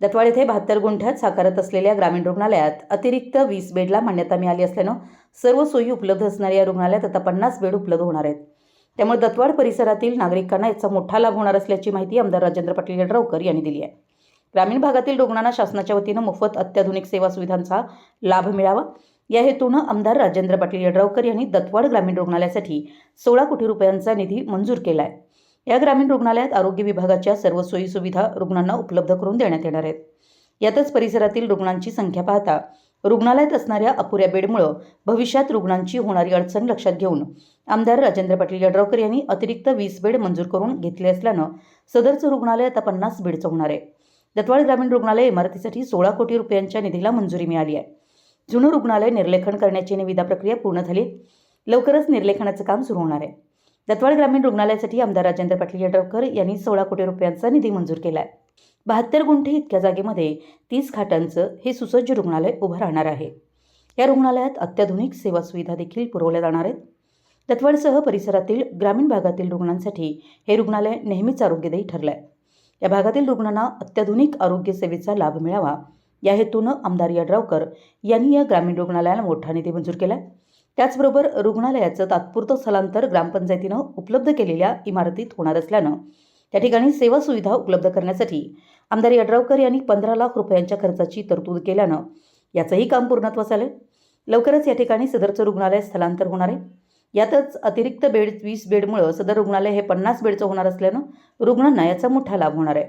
दत्वाड येथे बहात्तर गुंठ्यात साकारत असलेल्या ग्रामीण रुग्णालयात अतिरिक्त वीस बेडला मान्यता मिळाली असल्यानं सर्व सोयी उपलब्ध असणाऱ्या या रुग्णालयात आता पन्नास बेड उपलब्ध होणार आहेत. त्यामुळे दत्वाड परिसरातील नागरिकांना याचा मोठा लाभ होणार असल्याची माहिती आमदार राजेंद्र पाटील यड्रावकर यांनी दिली आहे. ग्रामीण भागातील रुग्णांना शासनाच्या वतीनं मोफत अत्याधुनिक सेवा सुविधांचा लाभ मिळावा. या हेतूनं आमदार राजेंद्र पाटील यड्रावकर यांनी दत्वाड ग्रामीण रुग्णालयासाठी सोळा कोटी रुपयांचा निधी मंजूर केला आहे या ग्रामीण रुग्णालयात आरोग्य विभागाच्या सर्व सोयी सुविधा रुग्णांना उपलब्ध करून देण्यात येणार आहेत. यातच परिसरातील रुग्णांची संख्या पाहता रुग्णालयात असणाऱ्या अपुऱ्या बेडमुळं भविष्यात रुग्णांची होणारी अडचण लक्षात घेऊन आमदार राजेंद्र पाटील यड्रावकर यांनी अतिरिक्त वीस बेड मंजूर करून घेतले असल्यानं सदरचं रुग्णालय आता पन्नास बेडचं होणार आहे. दत्वाड ग्रामीण रुग्णालय इमारतीसाठी सोळा कोटी रुपयांच्या निधीला मंजुरी मिळाली आहे. जुनं रुग्णालय निर्लेखन करण्याची निविदा प्रक्रिया पूर्ण झाली. लवकरच निर्लेखनाचं काम सुरू होणार आहे. दत्वाड ग्रामीण रुग्णालयासाठी आमदार राजेंद्र पाटील यड्रावकर यांनी सोळा कोटी रुपयांचा निधी मंजूर केला आहे बहात्तर गुंठे इतक्या जागेमध्ये तीस खाटांचं हे सुसज्ज रुग्णालय उभं राहणार आहे. या रुग्णालयात अत्याधुनिक सेवा सुविधा देखील पुरवल्या जाणार आहेत. दत्वाडसह परिसरातील ग्रामीण भागातील रुग्णांसाठी हे रुग्णालय नेहमीच आरोग्यदायी ठरलं आहे या भागातील रुग्णांना अत्याधुनिक आरोग्य सेवेचा लाभ मिळावा या हेतूनं आमदार यड्रावकर यांनी या ग्रामीण रुग्णालयाला मोठा निधी मंजूर केला आहे त्याचबरोबर रुग्णालयाचं तात्पुरतं स्थलांतर ग्रामपंचायतीनं उपलब्ध केलेल्या इमारतीत होणार असल्यानं त्या ठिकाणी सेवा सुविधा उपलब्ध करण्यासाठी आमदार यड्रावकर यांनी पंधरा लाख रुपयांच्या खर्चाची तरतूद केल्यानं याचंही काम पूर्णत्वास आलं लवकरच या ठिकाणी सदरचं रुग्णालय स्थलांतर होणार आहे. यातच अतिरिक्त बेड वीस बेडमुळं सदर रुग्णालय हे पन्नास बेडचं होणार असल्यानं रुग्णांना याचा मोठा लाभ होणार आहे.